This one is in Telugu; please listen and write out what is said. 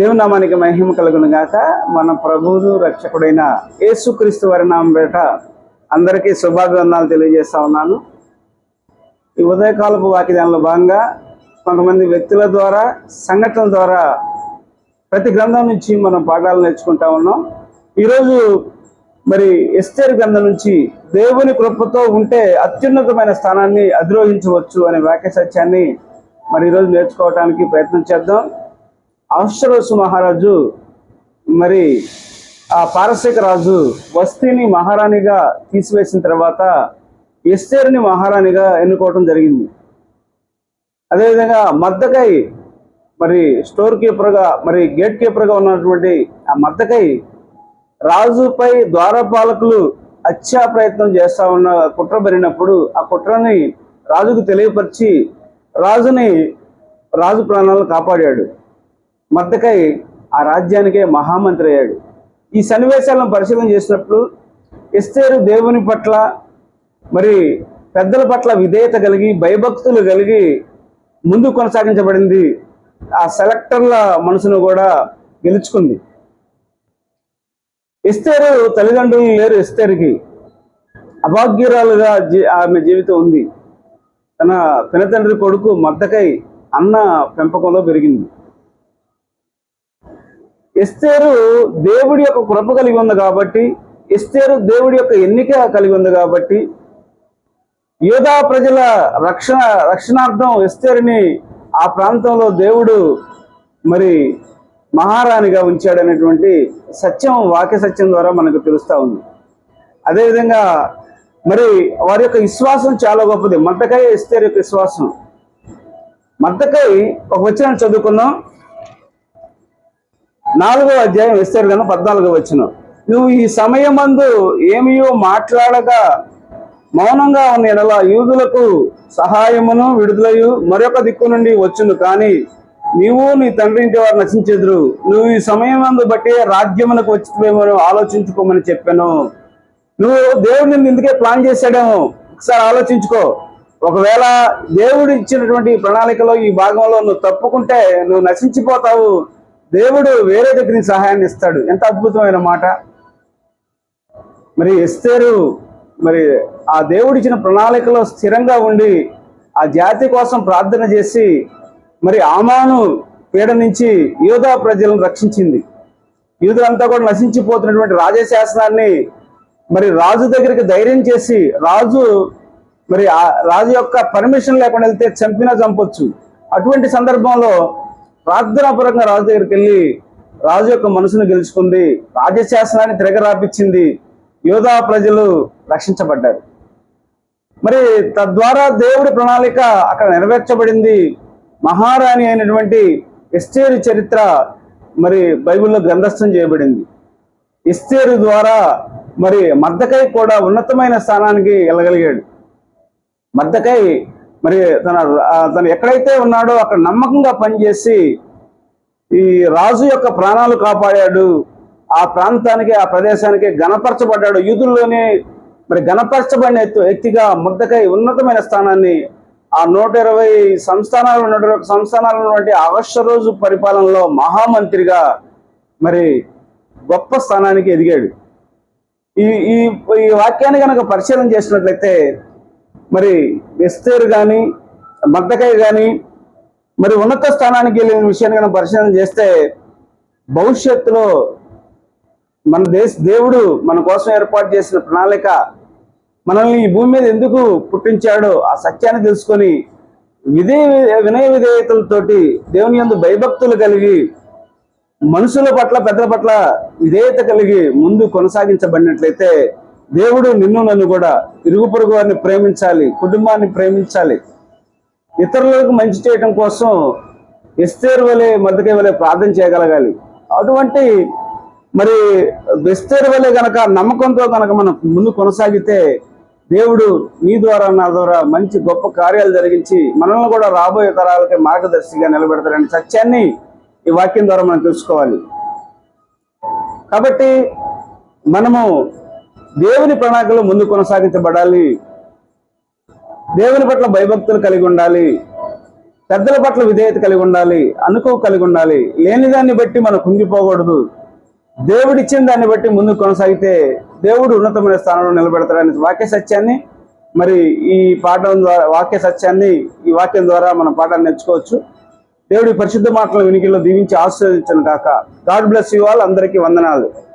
దేవునామానికి మహిమ కలుగును గాక. మన ప్రభువును రక్షకుడైన యేసుక్రీస్తు వారి నామం పేట అందరికీ శుభాభివందనాలు తెలియజేస్తా ఉన్నాను. ఈ ఉదయకాలపు వాక్యాలలో భాగంగా కొంతమంది వ్యక్తుల ద్వారా సంఘటనల ద్వారా ప్రతి గ్రంథం నుంచి మనం పాఠాలు నేర్చుకుంటా ఉన్నాం. ఈరోజు మరి ఎస్టేర్ గ్రంథం నుంచి దేవుని కృపతో ఉంటే అత్యున్నతమైన స్థానాన్ని అధిరోహించవచ్చు అనే వాక్య సత్యాన్ని మరి ఈరోజు నేర్చుకోవడానికి ప్రయత్నం చేద్దాం. అహశ్వరోసు మహారాజు మరి ఆ పారసిక రాజు వస్తీని మహారాణిగా తీసివేసిన తర్వాత ఎస్తేరుని మహారాణిగా ఎన్నుకోవటం జరిగింది. అదేవిధంగా మద్దకై మరి స్టోర్ కీపర్గా మరి గేట్ కీపర్గా ఉన్నటువంటి ఆ మద్దకై రాజుపై ద్వారపాలకులు హత్యా ప్రయత్నం చేస్తా ఉన్న కుట్ర బరినప్పుడు ఆ కుట్రని రాజుకు తెలియపరిచి రాజుని రాజు ప్రాణాలను కాపాడాడు. మద్దకై ఆ రాజ్యానికే మహామంత్రి అయ్యాడు. ఈ సన్నివేశాలను పరిశీలన చేసినప్పుడు ఎస్తేరు దేవుని పట్ల మరి పెద్దల పట్ల విధేయత కలిగి భయభక్తులు కలిగి ముందు కొనసాగించబడింది ఆ సెలెక్టర్ల మనసును కూడా గెలుచుకుంది. ఎస్తేరు తల్లిదండ్రులు లేరు ఎస్తేరుకి. అభాగ్యురాలుగా జీ- ఆమె జీవితం ఉంది. తన పినతండ్రి కొడుకు మద్దకై అన్న పెంపకంలో పెరిగింది. ఎస్తేరు దేవుడి యొక్క కృప కలిగి ఉంది కాబట్టి ఎస్తేరు దేవుడి యొక్క ఎన్నిక కలిగి ఉంది కాబట్టి యోధా ప్రజల రక్షణ రక్షణార్థం ఎస్తేరుని ఆ ప్రాంతంలో దేవుడు మరి మహారాణిగా ఉంచాడనేటువంటి సత్యం వాక్య సత్యం ద్వారా మనకు తెలుస్తూ ఉంది. అదేవిధంగా మరి వారి యొక్క విశ్వాసం చాలా గొప్పది. మద్దకై ఎస్తేరు యొక్క విశ్వాసం. మద్దకై ఒక వచ్చిన చదువుకున్నాం నాలుగో అధ్యాయం ఇస్తారు కనుక పద్నాలుగో వచ్చిన నువ్వు ఈ సమయమందు ఏమియో మాట్లాడగా మౌనంగా ఉన్న ఎడల యూదులకు సహాయమును విడుదలయు మరొక దిక్కు నుండి వచ్చును. కానీ నీవు నీ తండ్రి ఇంటి వారు నశించెదురు. నువ్వు ఈ సమయమందు బట్టి రాజ్యమునకు వచ్చిపోయేమో ఆలోచించుకోమని చెప్పాను. నువ్వు దేవుడు నిన్ను ఇందుకే ప్లాన్ చేశాడేమో. ఒకసారి ఆలోచించుకో. ఒకవేళ దేవుడు ఇచ్చినటువంటి ప్రణాళికలో ఈ భాగంలో నువ్వు తప్పుకుంటే నువ్వు నశించిపోతావు. దేవుడు వేరే దగ్గర నుంచి సహాయాన్ని ఇస్తాడు. ఎంత అద్భుతమైన మాట. మరి ఎస్తేరు మరి ఆ దేవుడిచ్చిన ప్రణాళికలో స్థిరంగా ఉండి ఆ జాతి కోసం ప్రార్థన చేసి మరి ఆమాను పీడ నుంచి యూదా ప్రజలను రక్షించింది. యూదులంతా కూడా నశించిపోతున్నటువంటి రాజశాసనాన్ని మరి రాజు దగ్గరికి ధైర్యం చేసి రాజు మరి ఆ రాజు యొక్క పర్మిషన్ లేకుండా వెళ్తే చంపినా చంపొచ్చు. అటువంటి సందర్భంలో ప్రార్థనాపూర్వకంగా రాజు దగ్గరికి వెళ్ళి రాజు యొక్క మనసును గెలుచుకుంది. రాజశాసనాన్ని తిరగరాపించింది. యోధా ప్రజలు రక్షించబడ్డారు. మరి తద్వారా దేవుడి ప్రణాళిక అక్కడ నెరవేర్చబడింది. మహారాణి అయినటువంటి ఇస్తేరు చరిత్ర మరి బైబిల్లో గ్రంథస్థం చేయబడింది. ఇస్తేరు ద్వారా మరి మద్దకై కూడా ఉన్నతమైన స్థానానికి వెళ్ళగలిగాడు. మద్దకై మరి తన తను ఎక్కడైతే ఉన్నాడో అక్కడ నమ్మకంగా పనిచేసి ఈ రాజు యొక్క ప్రాణాలు కాపాడాడు. ఆ ప్రాంతానికి ఆ ప్రదేశానికి గణపరచబడ్డాడు యూదుల్లోనే మరి గణపరచబడిన ఎత్తు- వ్యక్తిగా ముద్దకై ఉన్నతమైన స్థానాన్ని ఆ నూట ఇరవై సంస్థానాలు నూట ఇరవై సంస్థానాలు ఉన్నటువంటి అవశ్య రోజు పరిపాలనలో మహామంత్రిగా మరి గొప్ప స్థానానికి ఎదిగాడు. ఈ ఈ ఈ వాక్యాన్ని కనుక పరిశీలన చేసినట్లయితే మరి ఎస్తేరు కానీ మద్దకాయ కానీ మరి ఉన్నత స్థానానికి వెళ్ళిన విషయాన్ని కనుక పరిశీలన చేస్తే భవిష్యత్తులో మన దేశ దేవుడు మన కోసం ఏర్పాటు చేసిన ప్రణాళిక మనల్ని ఈ భూమి మీద ఎందుకు పుట్టించాడో ఆ సత్యాన్ని తెలుసుకొని విధే వినయ విధేయతలతోటి దేవుని యందు భయభక్తులు కలిగి మనుషుల పట్ల పెద్దల పట్ల విధేయత కలిగి ముందు కొనసాగించబడినట్లయితే దేవుడు నిన్ను నన్ను కూడా ఇరుగు పొరుగు వారిని ప్రేమించాలి కుటుంబాన్ని ప్రేమించాలి. ఇతరులకు మంచి చేయటం కోసం ఎస్తేరు వలె మద్దకే వలె ప్రార్థన చేయగలగాలి. అటువంటి మరి ఎస్తేరు వలె గనక నమ్మకంతో గనక మనం ముందు కొనసాగితే దేవుడు నీ ద్వారా నా ద్వారా మంచి గొప్ప కార్యాలు జరిగించి మనల్ని కూడా రాబోయే తరాలకి మార్గదర్శిగా నిలబెడతారని సత్యాన్ని ఈ వాక్యం ద్వారా మనం తెలుసుకోవాలి. కాబట్టి మనము దేవుని ప్రణాళికలు ముందు కొనసాగించబడాలి. దేవుని పట్ల భయభక్తులు కలిగి ఉండాలి. పెద్దల పట్ల విధేయత కలిగి ఉండాలి. అనుకో కలిగి ఉండాలి. లేని దాన్ని బట్టి మనం కుంగిపోకూడదు. దేవుడిచ్చిన దాన్ని బట్టి ముందుకు కొనసాగితే దేవుడు ఉన్నతమైన స్థానంలో నిలబెడతాడనే వాక్య సత్యాన్ని మరి ఈ పాఠం ద్వారా వాక్య సత్యాన్ని ఈ వాక్యం ద్వారా మనం పాఠాన్ని నేర్చుకోవచ్చు. దేవుడి పరిశుద్ధ మాటల వినికిలో దీవించి ఆశీర్వదించను కాక గాడ్ బ్లెస్ యూ ఆల్. అందరికీ వందనాలు.